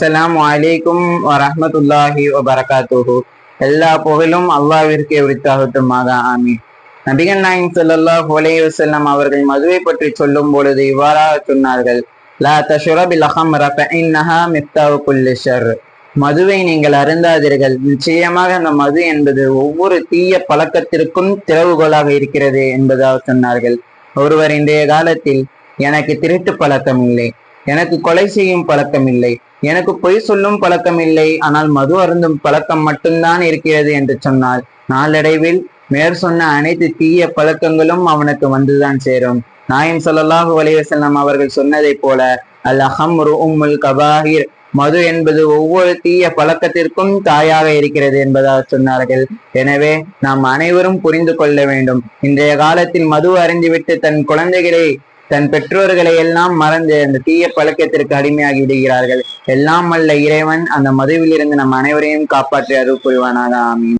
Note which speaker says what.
Speaker 1: அஸ்லாம் வலைக்கும் வரமத்துல்லாஹி வபரகாத்துஹு எல்லா புகழும் அல்லாஹ்விற்கு உரித்தாகட்டுமாக ஆமீன் நபிகள் நாயகம் ஸல்லல்லாஹு அலைஹி வஸல்லம் அவர்கள் மதுவை பற்றி சொல்லும் பொழுது இவ்வாறாக சொன்னார்கள் லா தஷுரபில் அஹம்ர ரப இன்னஹா மித்தாவு ஷர் மதுவை நீங்கள் அருந்தாதீர்கள் நிச்சயமாக அந்த மது என்பது ஒவ்வொரு தீய பழக்கத்திற்கும் திறவுகோலாக இருக்கிறது என்பதாக சொன்னார்கள் ஒருவர் இன்றைய காலத்தில் எனக்கு திருட்டு பழக்கம் இல்லை எனக்கு கொலை செய்யும் பழக்கம் இல்லை எனக்கு பொய் சொல்லும் பழக்கம் இல்லை ஆனால் மது அருந்தும் பழக்கம் மட்டும்தான் இருக்கிறது என்று சொன்னால் நாளடைவில் மேற் சொன்ன அனைத்து தீய பழக்கங்களும் அவனுக்கு வந்துதான் சேரும். நாயம் சொல்லலாஹு அலைஹி அவர்கள் சொன்னதைப் போல அல் அஹம்ரு உம்முல் கபாஹிர். மது என்பது ஒவ்வொரு தீய பழக்கத்திற்கும் தாயாக இருக்கிறது என்பதாக சொன்னார்கள். எனவே நாம் அனைவரும் புரிந்து கொள்ள வேண்டும். இன்றைய காலத்தில் மது அறிந்துவிட்டு தன் குழந்தைகளை தன் பெற்றோர்களை எல்லாம் மறந்து அந்த தீய பழக்கத்திற்கு அடிமையாகி விடுகிறார்கள். எல்லாம் அல்ல இறைவன் அந்த மதுவிலிருந்து நம் அனைவரையும் காப்பாற்றி அருள் புரிவானாக. ஆமீன்.